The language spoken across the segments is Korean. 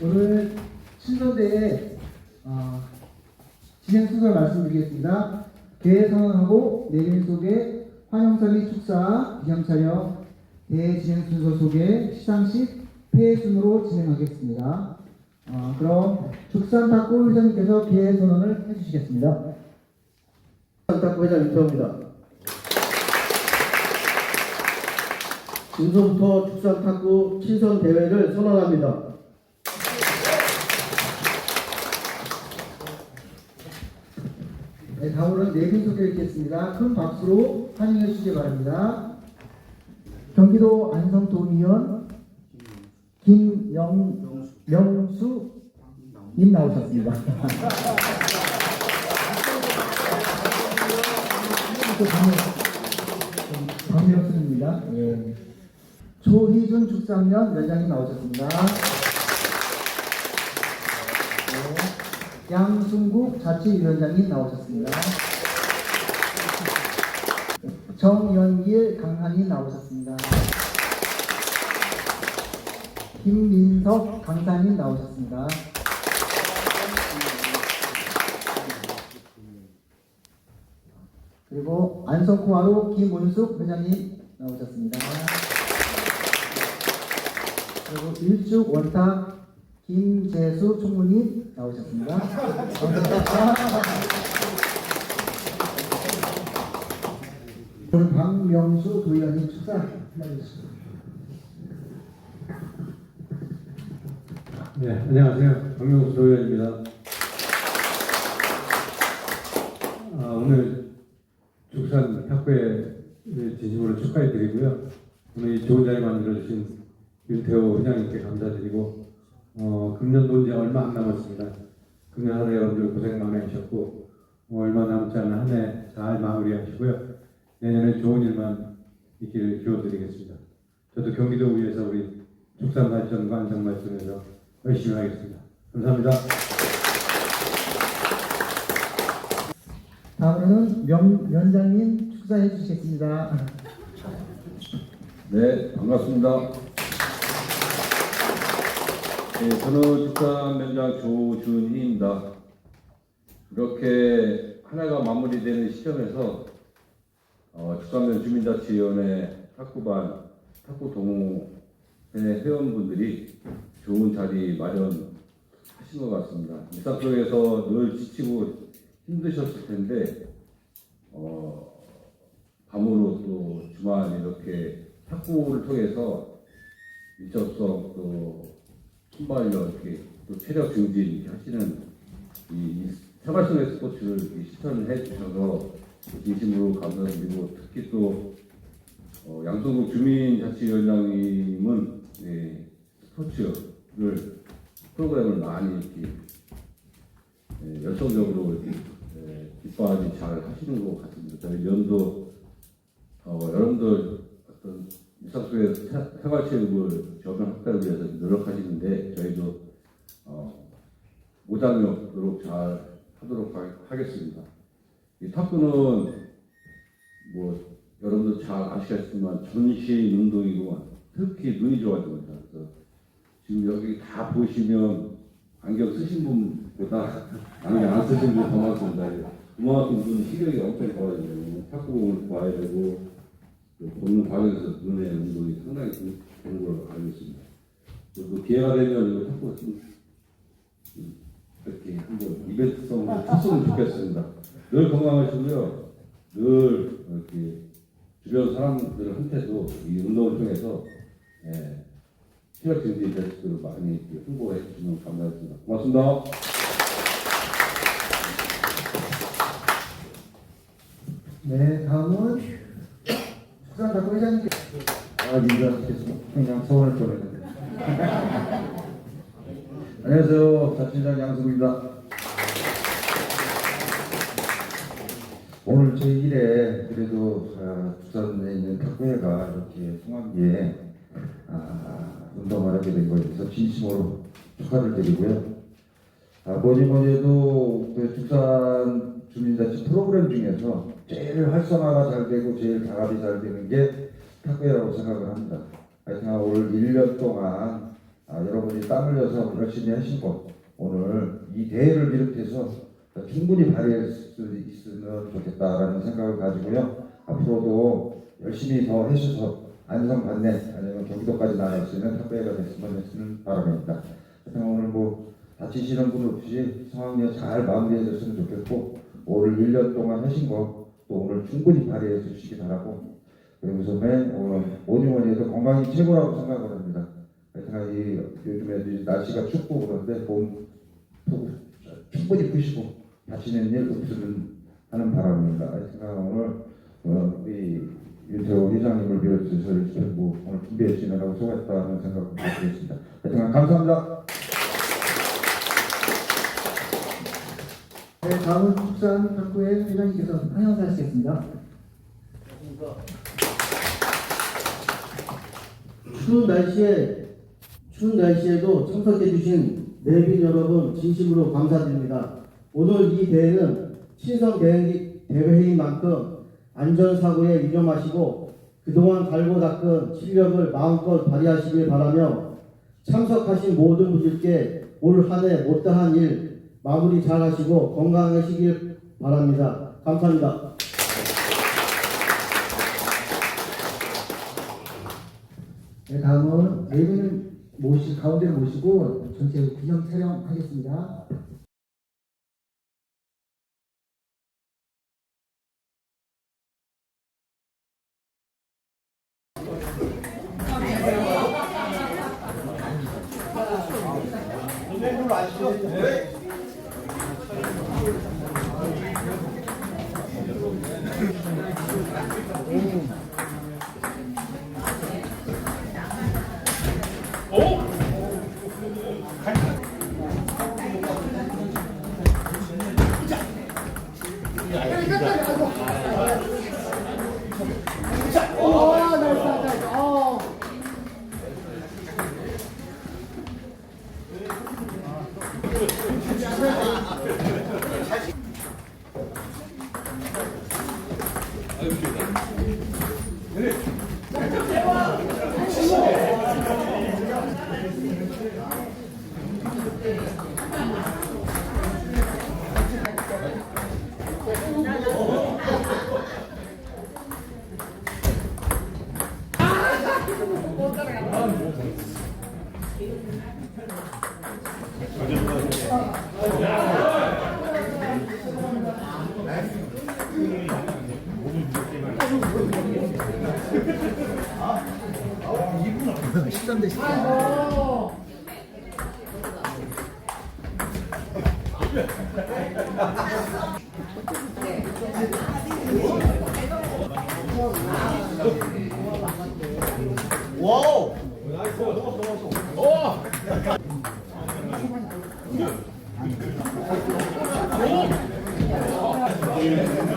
오늘 신소대의 어, 진행 순서 말씀드리겠습니다. 개회 선언하고 내일 소개, 환영사 및 축사, 기념 촬영, 대회 진행 순서 소개, 시상식, 폐회 순으로 진행하겠습니다. 어, 그럼 축산 탁구 회장님께서 개회 선언을 해주시겠습니다. 축산 탁구 회장 인터입니다. 지금부터 축산 탁구 친선 대회를 선언합니다. 네, 다음으로는 내빈 소개 읽겠습니다. 큰 박수로 환영해 주시기 바랍니다. 경기도 안성도의원 김영명수 님 나오셨습니다. 또 박명- 박명수입니다. 예. 조희준 축산면 위원장님 나오셨습니다. 네. 양순국 자치위원장님 나오셨습니다. 정연길 강사님 나오셨습니다. 김민석 강사님 나오셨습니다. 그리고 안성코아로 김문숙 회장님 나오셨습니다. 그리고 일축 원탁 김재수 총무님 나오셨습니다. 저는 박명수 도의원님 축사 해주시겠습니다. 네, 안녕하세요. 박명수 도의원입니다. 아, 오늘 축산 탁구에 진심으로 축하해 드리고요. 오늘 이 좋은 자리 만들어주신 윤태호 회장님께 감사드리고, 어, 금년도 이제 얼마 안 남았습니다. 금년 한해 여러분들 고생 많으셨고, 어, 얼마 남지 않은 한 해 잘 마무리하시고요. 내년에 좋은 일만 있기를 기원드리겠습니다. 저도 경기도 위해서 우리 축산 발전과 안정 발전에서 열심히 하겠습니다. 감사합니다. 다음으로는 명, 위원장님 축사해 주시겠습니다. 네, 반갑습니다. 네, 저는 축산면장 조준희입니다. 이렇게 한 해가 마무리되는 시점에서 어, 축산면 주민자치위원회 탁구반, 탁구 동호회 회원분들이 좋은 자리 마련하신 것 같습니다. 일상 속에서 늘 지치고 힘드셨을 텐데 어, 밤으로 또 주말 이렇게 탁구를 통해서 미적성 또 순발력 이렇게 또 체력 증진 이렇게 하시는 이 생활 속의 스포츠를 이렇게 실천을 해 주셔서 진심으로 감사드리고 특히 또 어, 양성국 주민자치위원장님은 예, 스포츠를 프로그램을 많이 이렇게 예, 열성적으로 이렇게 예, 뒷바라지 잘 하시는 것 같습니다. 저희 연도 어, 여러분들 어떤 일상 속의 세- 생활체육을 저변 확대를 위해서 노력하시는데 저희도 어, 무장력 노력 잘 하도록 하, 겠습니다이 탁구는 뭐 여러분들 잘 아시겠지만 전신 운동이고 특히 눈이 좋아집니다. 그래서 지금 여기 다 보시면 안경 쓰신 분보다 안경 안 쓰신 분이 더 많습니다. 그만큼 눈 시력이 엄청 좋아지거든요. 탁구공을 봐야 되고 그 보는 과정에서 눈의 운동이 상당히 좀 되는 걸로 알고 있습니다. 그리고 기회가 되면 이거 탁구 좀 이렇게 한번 이벤트성으로 탔으면 좋겠습니다. 늘 건강하시고요. 늘 이렇게 주변 사람들한테도 이 운동을 통해서 예, 체력 증진 될수 있도록 많이 홍보해 주시면 감사하겠습니다. 고맙습니다. 네, 다음은 축산 탁구 회장님께 아, 인사드리겠습니다. 그냥 서울을 보내는데. 안녕하세요. 자치장 양승우입니다. 오늘 저희 일에 그래도 아, 부산에 있는 탁구회가 이렇게 송악리에 아, 운동을 하게 된 것에 대해서 진심으로 축하를 드리고요. 아, 뭐니 뭐니 해도 그 축산 주민자치 프로그램 중에서 제일 활성화가 잘 되고 제일 강압이 잘 되는 게 탁구회라고 생각을 합니다. 하여튼 오늘 1년 동안 아, 여러분이 땀 흘려서 열심히 하시고 오늘 이 대회를 비롯해서 충분히 발휘할 수 있으면 좋겠다라는 생각을 가지고요. 앞으로도 열심히 더 해주셔서 안성 반내 아니면 경기도까지 있는 탑배가 됐으면 했으면. 하여튼 오늘 뭐 다치시는 분 없이 상황에 잘 마무리해 줬으면 좋겠고 오늘 1년 동안 하신 거 또 오늘 충분히 발휘해 주시기 바라고 그리고서 맨 오늘 해도 건강이 최고라고 생각을 합니다. 하여튼 이 요즘에 이 날씨가 춥고 그런데 몸푹 충분히 푸시고 다치는 일 없으면 하는 바람입니다. 하여튼 오늘 어, 우리 윤태호 회장님을 비롯해서 뭐 오늘 준비해 주시느라고 수고했다는 생각을 드리겠습니다. 하여튼 감사합니다. 네, 다음은 축산 탁구회 회장님께서 환영사 하시겠습니다. 추운 날씨에 추운 날씨에도 참석해 주신 내빈 여러분 진심으로 감사드립니다. 오늘 이 대회는 친선 대회, 대회인 만큼 안전사고에 유념하시고 그동안 갈고 닦은 실력을 마음껏 발휘하시길 바라며 참석하신 모든 분들께 올 한 해 못다한 일 마무리 잘 하시고 건강하시길 바랍니다. 감사합니다. 네, 다음은 네 분을 모시 가운데를 모시고 전체 기념 촬영하겠습니다. 오! 식전대 식 전.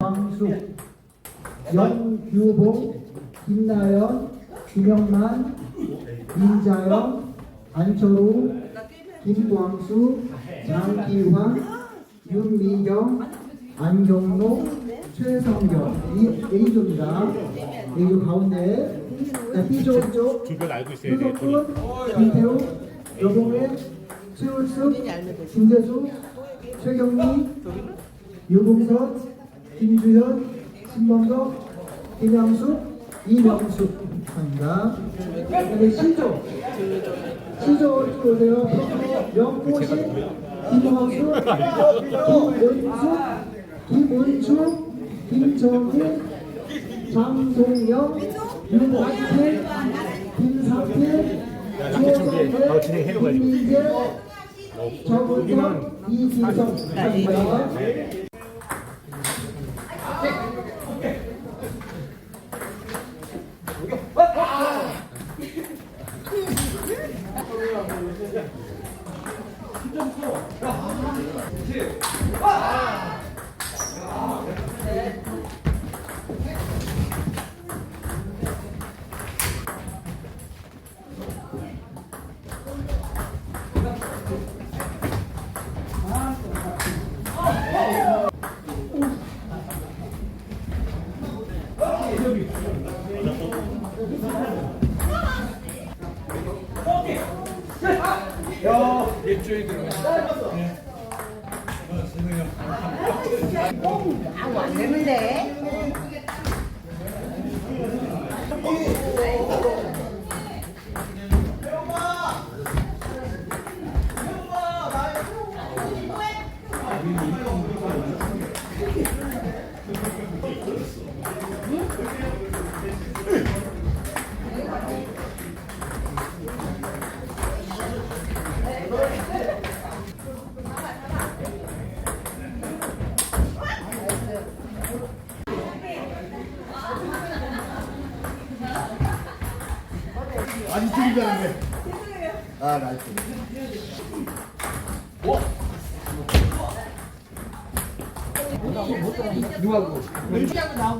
황숙, 연규봉, 김나연, 김영만, 민자영, 안철우, 김광수, 장기환, 윤미경, 안경록, 최성경 이 A조입니다. A조 가운데 자, B조 쪽 주변 알고 있어야 돼. 유석훈, 김태우, 여봉회, 최울숙, 김재수, 최경미, 유봉선, 김주현, 신범석, 김양숙, 이명숙 합니다. 그다음에 신조, 신조 이쪽으로 오세요. 명보신, 김원수, 김원수, 김 정희, 장동영, 윤학태, 김상태, 최정혜, 김민재, 정은석, 이진성 축하드립니다. 아 우안 되는데.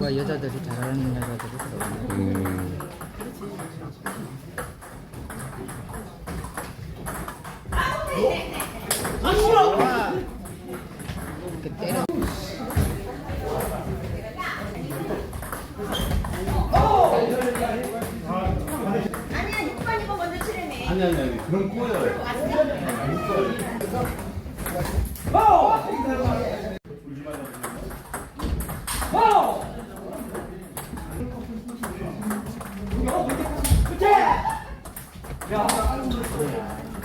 여자들이 잘하는 여자들이 들어오네. 이렇게 때려. 아니야 6번 이거 먼저 칠해내. 아니 아니 아니 그럼 꼬여요.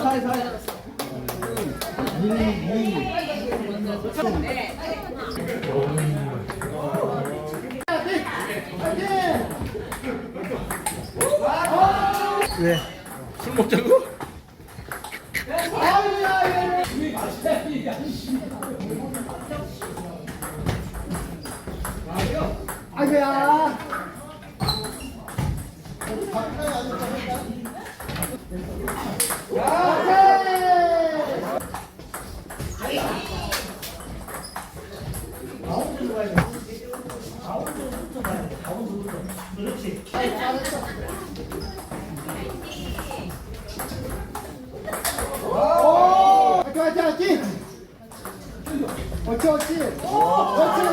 사이 사이. 왜? 술 먹자고? 가야 돼. 가고 누구죠? 그렇지. 아니, 가면서. 오! 화이팅, 화이팅, 화이팅! 어찌, 어찌! 어찌!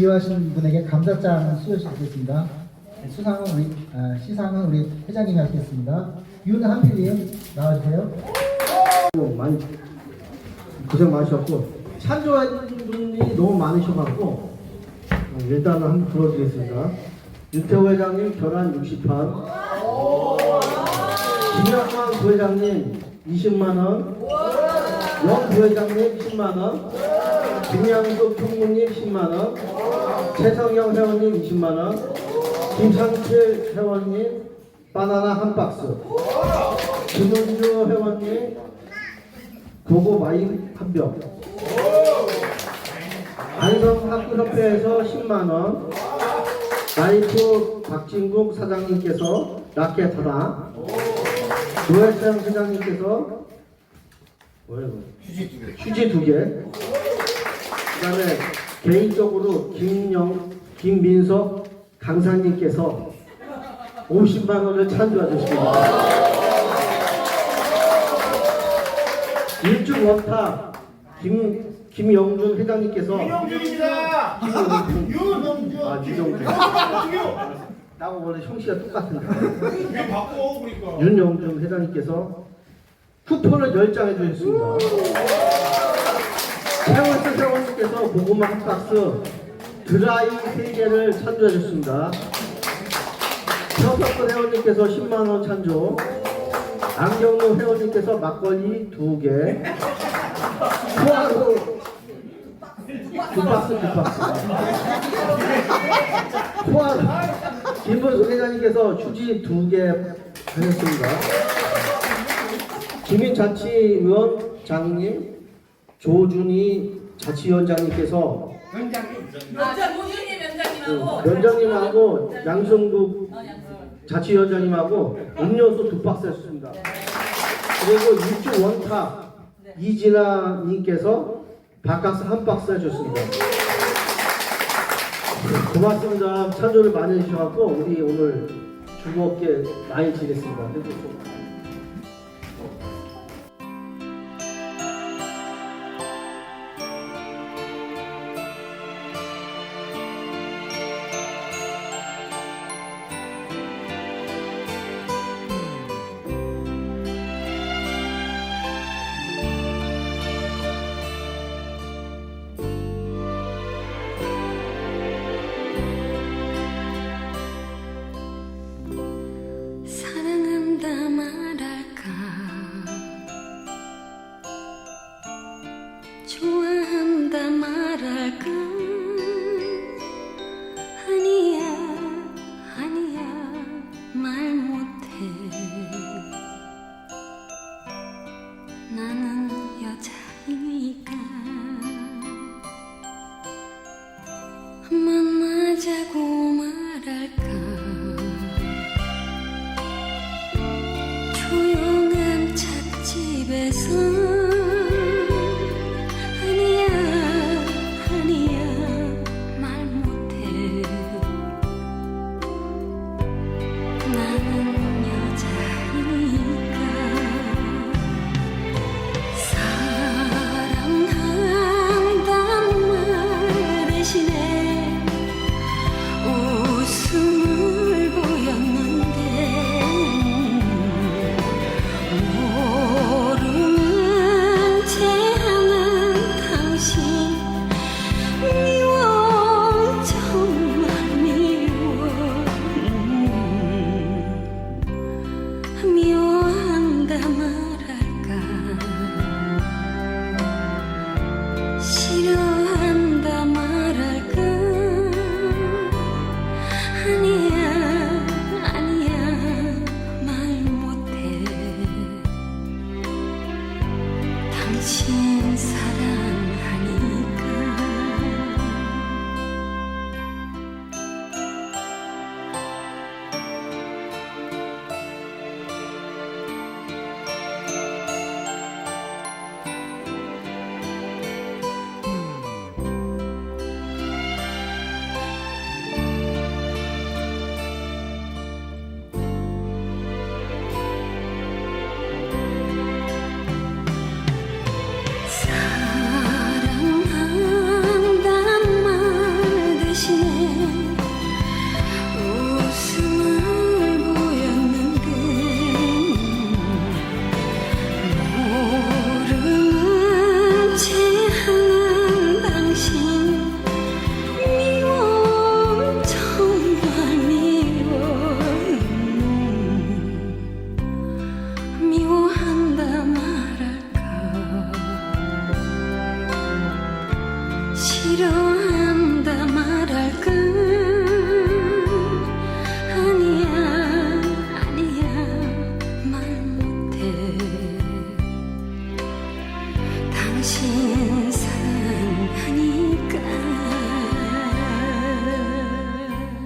비유하신 분에게 감사장 수여시키겠습니다. 수상은 우리 아, 시상은 우리 회장님이 하시겠습니다. 윤 한필님 나와주세요. 많이 고생 많으셨고 찬조하는 분이 너무 많으셔갖고 어, 일단은 한번 불러드리겠습니다. 윤태호 회장님 결혼 60판 김영환 부회장님 20만원 영 부회장님 10만원 김양숙 총무님 10만원 최성영 회원님 20만원 김상철 회원님 바나나 한 박스 김은주 회원님 고고 와인 한 병. 안성 학교협회에서 10만 원. 나이프 박진국 사장님께서 라켓 하나. 노회장 회장님께서 뭐예요? 휴지 두 개. 그다음에 개인적으로 김영 김민석 강사님께서 50만 원을 찬조해 주십니다. 일주 원탑 김 김영준 회장님께서 윤영준입니다. 윤영준. 아 유정준 나하고 원래 형씨가 똑같은데 왜 바꿔 그러니까. 윤영준 회장님께서 쿠폰을 10장 해주셨습니다 최원 고구마 한 박스 드라이 3개를 찬조해 줬습니다. 서석근 회원님께서 10만원 찬조. 안경로 회원님께서 막걸리 2개. 포화로 두 박스 두 박스. 포화로 김문수 회장님께서 휴지 2개 하셨습니다. 김인자치위원 장님 조준희 자치위원장님께서 아, 모준이 위원장님하고 위원장님하고 양성국 자치위원장님하고 음료수 두 박스 했습니다. 그리고 육주 원탑 이진아님께서 바카스 한 박스 해줬습니다. 고맙습니다. 찬조를 많이 해주셔서 우리 오늘 즐겁게 많이 지냈습니다. 당신 사랑